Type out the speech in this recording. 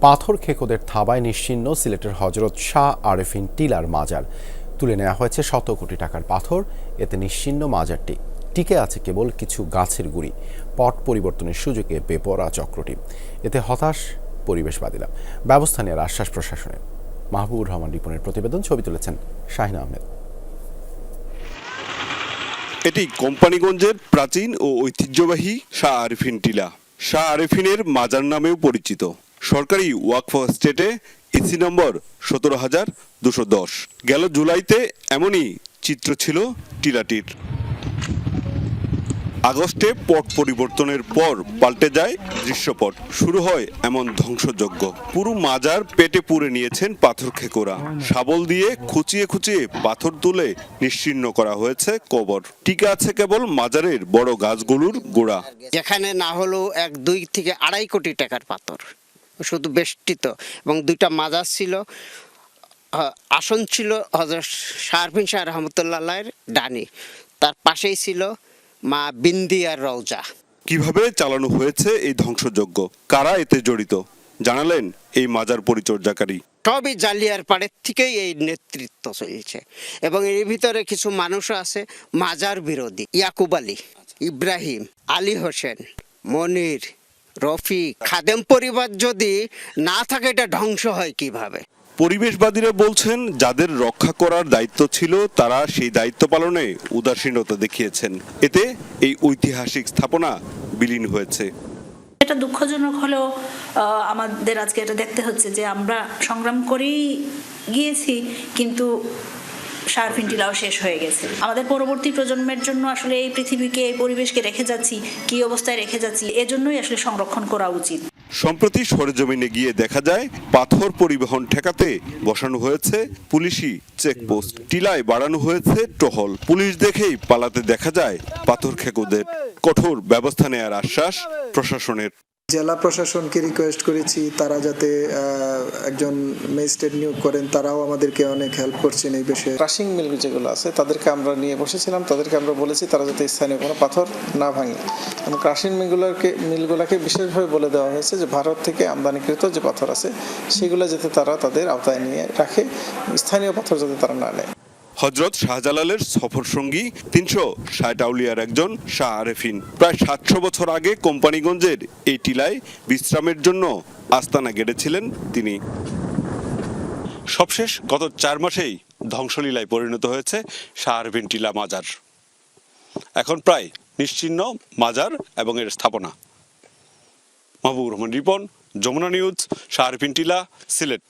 পাথর খেকোদের থাবায় নিশ্চিহ্ন সিলেটের হজরত শাহ আরেফিন টিলার মাজার। তুলে নেওয়া হয়েছে শত কোটি টাকার পাথর। এতে নিশ্চিহ্ন মাজারটি। টিকে আছে কেবল কিছু গাছের গুড়ি। পট পরিবর্তনের সুযোগে বেপরা চক্রটি। এতে হতাশ পরিবেশবাদীরা। ব্যবস্থা নেওয়ার আশ্বাস প্রশাসনের মাহবুবুর রহমান রিপনের প্রতিবেদন ছবি তুলেছেন শাহিন আহমেদ। এটি কোম্পানিগঞ্জের প্রাচীন ও ঐতিহ্যবাহী শাহ আরিফিন টিলা। শাহ আরিফিনের মাজার নামেও পরিচিত। সরকারি ওয়াকফ স্টেটে ইসি নম্বর সতেরো হাজার দুশো দশ। গেল জুলাইতে এমনই চিত্র ছিল টিলাটির। আগস্টে পট পরিবর্তনের পর পাল্টে যায় দৃশ্যপট। শুরু হয় এমন ধ্বংসযজ্ঞ। পুরো মাজার পেটে পুরে নিয়েছেন পাথর খেকোরা। শাবল দিয়ে খুচিয়ে খুচিয়ে পাথর তুলে নিশ্চিহ্ন করা হয়েছে কবর। টিকে আছে কেবল মাজারের বড় গাছগুলোর গোড়া। যেখানে না হলেও এক দুই থেকে আড়াই কোটি টাকার পাথর। শুধু বেষ্টিত। এবং দুইটা মাজার ছিল। আসন ছিল হজরত শাহরফিন শাহ রহমতুল্লাহ ডানি। তার পাশেই ছিল মা বিন্দিয়ার রওজা। কীভাবে চালানো হয়েছে এই ধ্বংসযজ্ঞ? কারা এতে জড়িত? জানালেন এই মাজার পরিচর্যাকারী। সবই জালিয়ার পাড়ের থেকেই এই নেতৃত্ব চলছে। এবং এর ভিতরে কিছু মানুষ আছে মাজার বিরোধী। ইয়াকুব আলী ইব্রাহিম আলী হোসেন মনির রফিক খাদেম পরিবার যদি না থাকে এটা ধ্বংস হয় কীভাবে? পরিবেশবাদীরা বলছেন যাদের রক্ষা করার দায়িত্ব ছিল তারা সেই দায়িত্ব পালনে উদাসীনতা দেখিয়েছেন। এতে এই ঐতিহাসিক স্থাপনা বিলীন হয়েছে। এটা দুঃখজনক হলেও আহ, আমাদের আজকে এটা দেখতে হচ্ছে যে আমরা সংগ্রাম করেই গিয়েছি কিন্তু সার্ফিন টিলাও শেষ হয়ে গেছে। আমাদের পরবর্তী প্রজন্মের জন্য আসলে এই পৃথিবীকে এই পরিবেশকে রেখে যাচ্ছি কি অবস্থায় রেখে যাচ্ছি এজন্যই আসলে সংরক্ষণ করা উচিত। সম্প্রতি সরেজমিনে গিয়ে দেখা যায় পাথর পরিবহন ঠেকাতে বসানো হয়েছে পুলিশি চেকপোস্ট। টিলায় বাড়ানো হয়েছে টহল। পুলিশ দেখেই পালাতে দেখা যায় পাথর খেকুদের কঠোর ব্যবস্থা নেয়ার আশ্বাস প্রশাসনের। জেলা প্রশাসনকে রিকোয়েস্ট করেছি তারা যাতে আহ, একজন ম্যাজিস্ট্রেট নিয়োগ করেন, তারাও আমাদেরকে অনেক হেল্প করছেন এই বিষয়ে। ক্রাশিং মিল যেগুলো আছে, তাদেরকে আমরা নিয়ে বসেছিলাম, তাদেরকে আমরা বলেছি তারা যাতে স্থানীয় কোনো পাথর না ভাঙে। এবং ক্রাশিং মিলগুলোকে মিলগুলোকে বিশেষভাবে বলে দেওয়া হয়েছে যে, ভারত থেকে আমদানিকৃত যে পাথর আছে, সেগুলো যাতে তারা তাদের আওতায় নিয়ে রাখে স্থানীয় পাথর যাতে তারা না নেয়। হজরত শাহজালালের সফর সঙ্গী তিনশো ষাট একজন শাহ আরেফিন। প্রায় সাতশো বছর আগে কোম্পানিগঞ্জের এই টিলায় বিশ্রামের জন্য আস্তানা গেড়েছিলেন তিনি। সবশেষ গত চার মাসেই ধ্বংসলীলায় পরিণত হয়েছে শাহ আরফিন টিলা মাজার। এখন প্রায় নিশ্চিহ্ন মাজার এবং এর স্থাপনা। মাহবুবুর রহমান রিপন, যমুনা নিউজ, শাহ আরফিন টিলা, সিলেট।